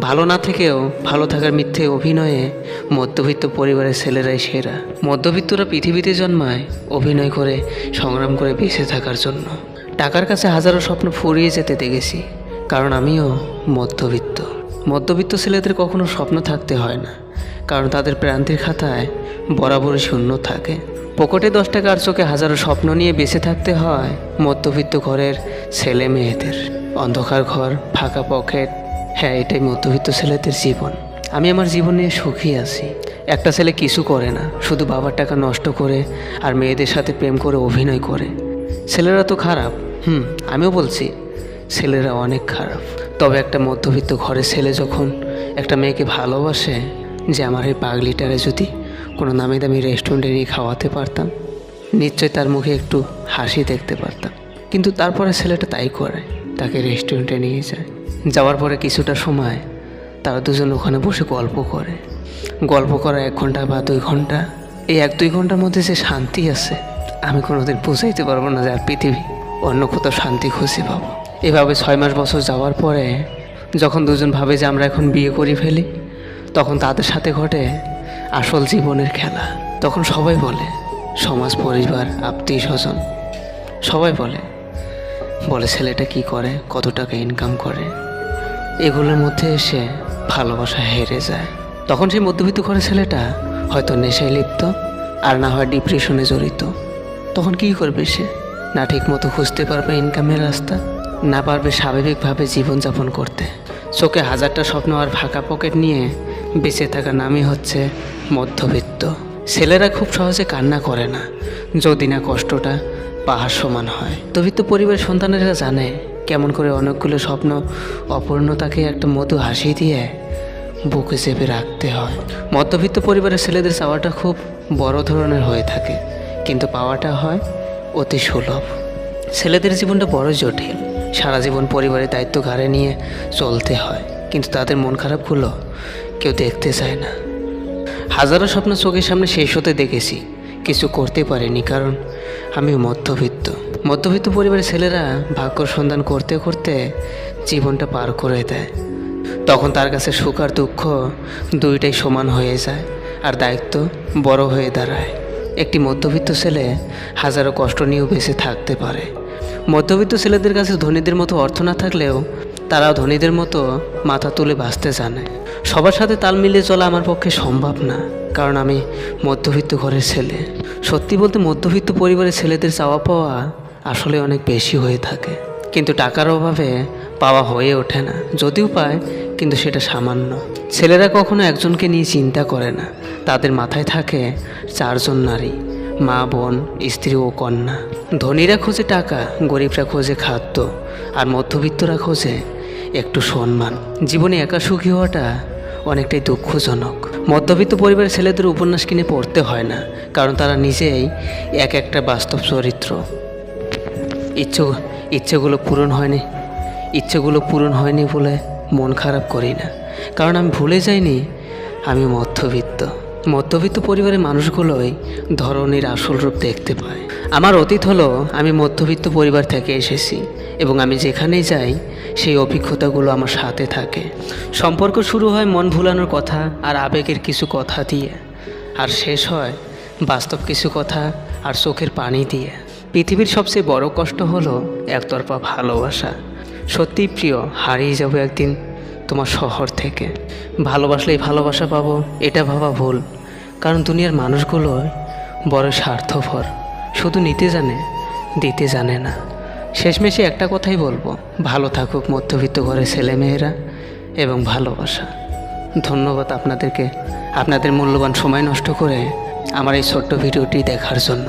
ভালো না থেকেও ভালো থাকার মিথ্যে অভিনয়ে মধ্যবিত্ত পরিবারের ছেলেরাই সেরা। মধ্যবিত্তরা পৃথিবীতে জন্মায় অভিনয় করে, সংগ্রাম করে বেঁচে থাকার জন্য। টাকার কাছে হাজারো স্বপ্ন ফুরিয়ে যেতে দেখেছি, কারণ আমিও মধ্যবিত্ত। মধ্যবিত্ত ছেলেদের কখনো স্বপ্ন থাকতে হয় না, কারণ তাদের প্রান্তির খাতায় বরাবরই শূন্য থাকে। পকেটে দশ টাকা আর চোখে হাজারো স্বপ্ন নিয়ে বেঁচে থাকতে হয় মধ্যবিত্ত ঘরের ছেলে মেয়েদের অন্ধকার ঘর, ফাঁকা পকেট হ্যাঁ এটাই মধ্যবিত্ত ছেলেদের জীবন। আমি আমার জীবন নিয়ে সুখী আছি। একটা ছেলে কিছু করে না, শুধু বাবার টাকা নষ্ট করে আর মেয়েদের সাথে প্রেম করে, অভিনয় করে। ছেলেরা তো খারাপ। হুম, আমিও বলছি, ছেলেরা অনেক খারাপ। তবে একটা মধ্যবিত্ত ঘরের ছেলে যখন একটা মেয়েকে ভালোবাসে, যে আমার এই পাগলিটারে যদি কোনো নামি দামি রেস্টুরেন্টে নিয়ে খাওয়াতে পারতাম নিশ্চয় তার মুখে একটু হাসি দেখতে পারতাম। কিন্তু তারপরে ছেলেটা তাই করে। তাকে রেস্টুরেন্টে নিয়ে যায়। যাওয়ার পরে কিছুটা সময় তারা দুজন ওখানে বসে গল্প করে। গল্প করা এক ঘণ্টা বা দুই ঘণ্টা। এই এক দুই ঘণ্টার মধ্যে যে শান্তি আছে, আমি কোনোদিন বুঝাইতে পারব না যে আর পৃথিবী অন্য কোথাও শান্তি খুঁজে পাবো। এভাবে ছয় মাস বছর যাওয়ার পরে যখন দুজন ভাবে যে আমরা এখন বিয়ে করে ফেলি, তখন তাদের সাথে ঘটে আসল জীবনের খেলা। তখন সবাই বলে, সমাজ, পরিবার আত্মীয় স্বজন সবাই বলে বলে ছেলেটা কি করে, কত টাকা ইনকাম করে। এগুলোর মধ্যে এসে ভালোবাসা হেরে যায়। তখন সেই মধ্যবিত্ত ঘরের ছেলেটা হয়তো নেশায় লিপ্ত, আর না হয় ডিপ্রেশনে জড়িত। তখন কি করবে সে? না ঠিক মতো খুঁজতে পারবে ইনকামের রাস্তা, না পারবে স্বাভাবিকভাবে জীবনযাপন করতে। চোখে হাজারটা স্বপ্ন আর ফাঁকা পকেট নিয়ে বেঁচে থাকা নামই হচ্ছে মধ্যবিত্ত। ছেলেরা খুব সহজে কান্না করে না, যদি না কষ্টটা পাহাড় সমান হয় মধ্যবিত্ত পরিবারের সন্তানেরা জানে কেমন করে অনেকগুলো স্বপ্ন অপূর্ণতাকে একটা মধু হাসি দিয়ে বুকে চেপে রাখতে হয়। মধ্যবিত্ত পরিবারের ছেলেদের চাওয়াটা খুব বড় ধরনের হয়ে থাকে, কিন্তু পাওয়াটা হয় অতি সুলভ। ছেলেদের জীবনটা বড় জটিল। সারা জীবন পরিবারের দায়িত্ব ঘাড়ে নিয়ে চলতে হয়, কিন্তু তাদের মন খারাপগুলো কেউ দেখতে চায় না। হাজারো স্বপ্ন চোখের সামনে শেষ হতে দেখেছি। কিছু করতে পারিনি, কারণ আমি মধ্যবিত্ত। মধ্যবিত্ত পরিবারের ছেলেরা ভাগ্য সন্ধান করতে করতে জীবনটা পার করে দেয়। তখন তার কাছে সুখ আর দুঃখ দুইটাই সমান হয়ে যায় আর দায়িত্ব বড় হয়ে দাঁড়ায়। একটি মধ্যবিত্ত ছেলে হাজারো কষ্ট নিয়েও বেঁচে থাকতে পারে। মধ্যবিত্ত ছেলেদের কাছে ধনীদের মতো অর্থ না থাকলেও তারাও ধনীদের মতো মাথা তুলে বাঁচতে জানে। সবার সাথে তাল মিলিয়ে চলা আমার পক্ষে সম্ভব না, কারণ আমি মধ্যবিত্ত ঘরের ছেলে। সত্যি বলতে মধ্যবিত্ত পরিবারের ছেলেদের চাওয়া পাওয়া আসলে অনেক বেশি হয়ে থাকে। কিন্তু টাকার অভাবে পাওয়া হয়ে ওঠে না, যদিও পায়, কিন্তু সেটা সামান্য। ছেলেরা কখনো একজনকে নিয়ে চিন্তা করে না, তাদের মাথায় থাকে চারজন নারী, মা, বোন, স্ত্রী ও কন্যা। ধনীরা খোঁজে টাকা, গরিবরা খোঁজে খাদ্য, আর মধ্যবিত্তরা খোঁজে একটু সম্মান। জীবনে একা সুখী হওয়াটা অনেকটাই দুঃখজনক। মধ্যবিত্ত পরিবারের ছেলেদের উপন্যাস কিনে পড়তে হয় না, কারণ তারা নিজেই এক একটা বাস্তব চরিত্র। ইচ্ছে ইচ্ছেগুলো পূরণ হয়নি, ইচ্ছেগুলো পূরণ হয়নি বলে মন খারাপ করি না। কারণ আমি ভুলে যাইনি, আমি মধ্যবিত্ত। মধ্যবিত্ত পরিবারের মানুষগুলোই ধরনের আসল রূপ দেখতে পায়। আমার অতীত হলো আমি মধ্যবিত্ত পরিবার থেকে এসেছি এবং আমি যেখানেই যাই, সেই অভিজ্ঞতাগুলো আমার সাথে থাকে। সম্পর্ক শুরু হয় মন ভুলানোর কথা আর আবেগের কিছু কথা দিয়ে। আর শেষ হয় বাস্তব কিছু কথা আর চোখের পানি দিয়ে। পৃথিবীর সবচেয়ে বড় কষ্ট হলো একতরফা ভালোবাসা। সত্যিই প্রিয়, হারিয়ে যাব একদিন তোমার শহর থেকে। ভালোবাসলেই ভালোবাসা পাবো, এটা ভাবা ভুল। কারণ দুনিয়ার মানুষগুলো বড় স্বার্থপর। শুধু নিতে জানে, দিতে জানে না। শেষমেশে একটা কথাই বলব, ভালো থাকুক মধ্যবিত্ত ঘরের ছেলেমেয়েরা এবং ভালোবাসা। ধন্যবাদ আপনাদেরকে, আপনাদের মূল্যবান সময় নষ্ট করে আমার এই ছোট্ট ভিডিওটি দেখার জন্য।